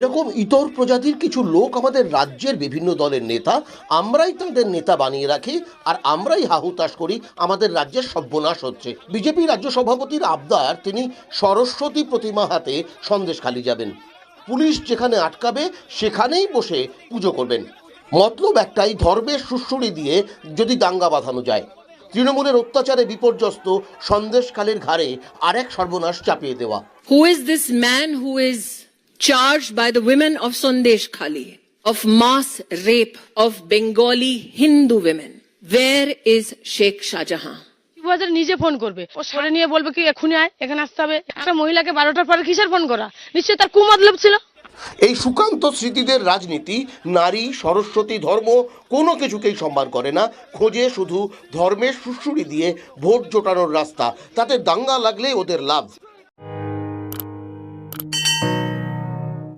এরকম ইতর প্রজাতির কিছু লোক আমাদের রাজ্যের বিভিন্ন দলের নেতা, আমরাই তাদের নেতা বানিয়ে রাখি আর আমরাই হাহুতাশ করি, আমাদের রাজ্যের সর্বনাশ হচ্ছে। বিজেপি রাজ্য সভাপতির আবদার, তিনি সরস্বতী প্রতিমা হাতে সন্দেশখালি যাবেন। পুলিশ যেখানে আটকাবে, সেখানেই বসে পুজো করবেন। মতলব একটাই ধর্মের সুশ্রুড়ি দিয়ে যদি দাঙ্গা বাঁধানো যায়। তৃণমূলের অত্যাচারে বিপর্যস্ত, সন্দেশখালের ঘাড়ে আরেক সর্বনাশ চাপিয়ে দেওয়া। Who is this man who is charged by the women of Sandesh Khali of mass rape of Bengali Hindu women? Where is Sheikh Shahjahan? বাজার নিজে ফোন করবে। ও সরে নিয়ে বলবে কি এক্ষুনি আয় এখানে আসতে হবে। একটা মহিলাকে বারোটার পরে কিসের ফোন করা? নিশ্চয়ই তার কুমতলব ছিল। এই সুকান্ত স্মৃতিদের রাজনীতি নারী সরস্বতী ধর্ম কোনো কিছুকেই সম্মান করে না। খোঁজে শুধু ধর্মের সুশ্রুড়ি দিয়ে ভোট জোটানোর রাস্তা। তাতে দাঙ্গা লাগলে ওদের লাভ।